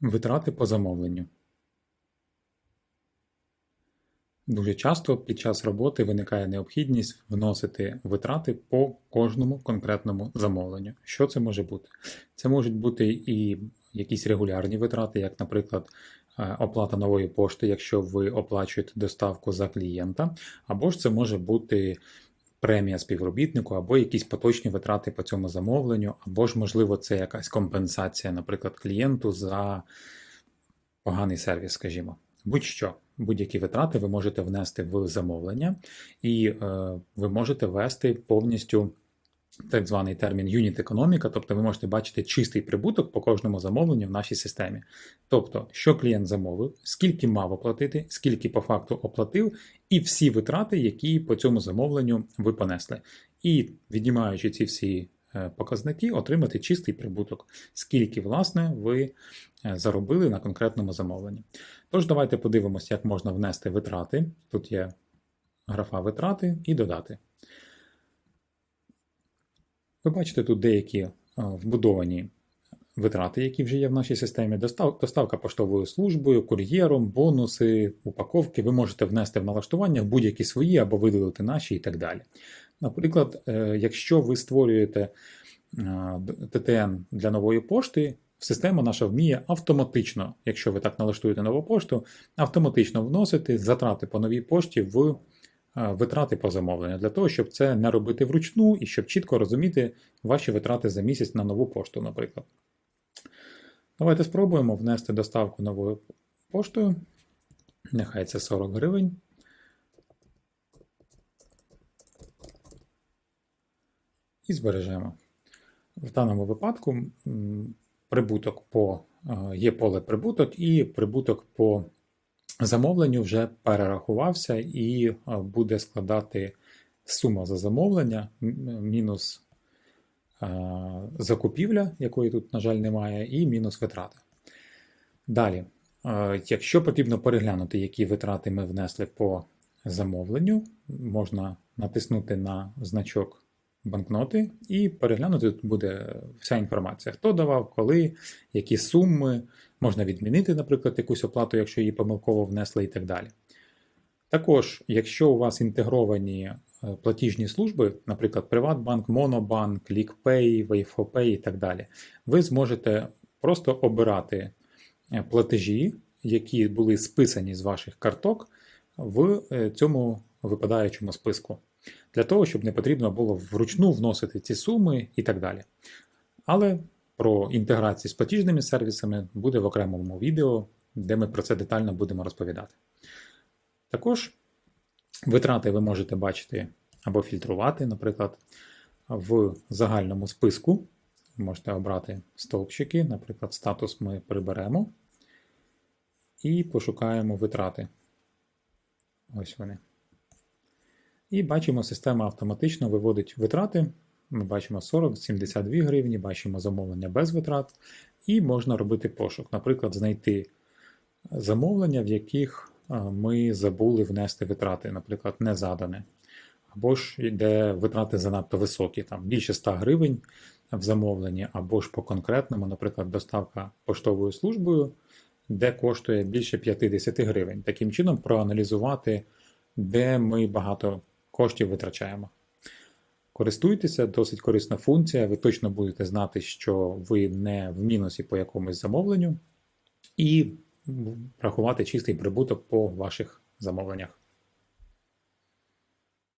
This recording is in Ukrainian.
Витрати по замовленню. Дуже часто під час роботи виникає необхідність вносити витрати по кожному конкретному замовленню. Що це може бути? Це можуть бути і якісь регулярні витрати, як, наприклад, е, оплата нової пошти, якщо ви оплачуєте доставку за клієнта, або ж це може бути премія співробітнику, або якісь поточні витрати по цьому замовленню, або ж, можливо, це якась компенсація, наприклад, клієнту за поганий сервіс, скажімо. Будь-що, будь-які витрати ви можете внести в замовлення, і е, ви можете ввести повністю так званий термін юніт економіка, тобто ви можете бачити чистий прибуток по кожному замовленню в нашій системі. Тобто, що клієнт замовив, скільки мав оплатити, скільки по факту оплатив, і всі витрати, які по цьому замовленню ви понесли. І віднімаючи ці всі е, показники, отримати чистий прибуток, скільки, власне, ви е, заробили на конкретному замовленні. Тож, давайте подивимося, як можна внести витрати. Тут є графа витрати і додати. Ви бачите тут деякі е, вбудовані витрати, які вже є в нашій системі. Доставка поштовою службою, кур'єром, бонуси, упаковки. Ви можете внести в налаштування будь-які свої або видалити наші і так далі. Наприклад, е, якщо ви створюєте е, ТТН для нової пошти, система наша вміє автоматично, якщо ви так налаштуєте нову пошту, автоматично вносити затрати по новій пошті в витрати по замовленню, для того, щоб це не робити вручну і щоб чітко розуміти ваші витрати за місяць на нову пошту, наприклад. Давайте спробуємо внести доставку новою поштою. Нехай це 40 гривень. І збережемо. В даному випадку прибуток по е, є поле прибуток, і прибуток по замовленню вже перерахувався і е, буде складати сума за замовлення мінус е, закупівля, якої тут, на жаль, немає, і мінус витрати. Далі, е, якщо потрібно переглянути, які витрати ми внесли по замовленню, можна натиснути на значок банкноти і переглянути тут буде вся інформація, хто давав, коли, які суми, можна відмінити, наприклад, якусь оплату, якщо її помилково внесли, і так далі. Також, якщо у вас інтегровані е, платіжні служби, наприклад, Приватбанк, Монобанк, Лікпей, Wayfopay і так далі, ви зможете просто обирати е, платежі, які були списані з ваших карток в е, цьому випадаючому списку, для того, щоб не потрібно було вручну вносити ці суми і так далі. Але про інтеграцію з платіжними сервісами буде в окремому відео, де ми про це детально будемо розповідати. Також витрати ви можете бачити або фільтрувати, наприклад, в загальному списку. Можете обрати стовпчики, наприклад, статус ми приберемо і пошукаємо витрати. Ось вони. І бачимо, система автоматично виводить витрати. Ми бачимо 40-72 гривні, бачимо замовлення без витрат, і можна робити пошук. Наприклад, знайти замовлення, в яких ми забули внести витрати, наприклад, не задане. Або ж де витрати занадто високі, там більше 100 гривень в замовленні, або ж по конкретному, наприклад, доставка поштовою службою, де коштує більше 50 гривень. Таким чином, проаналізувати, де ми багато коштів витрачаємо. Користуйтеся, досить корисна функція. Ви точно будете знати, що ви не в мінусі по якомусь замовленню, і рахувати чистий прибуток по ваших замовленнях.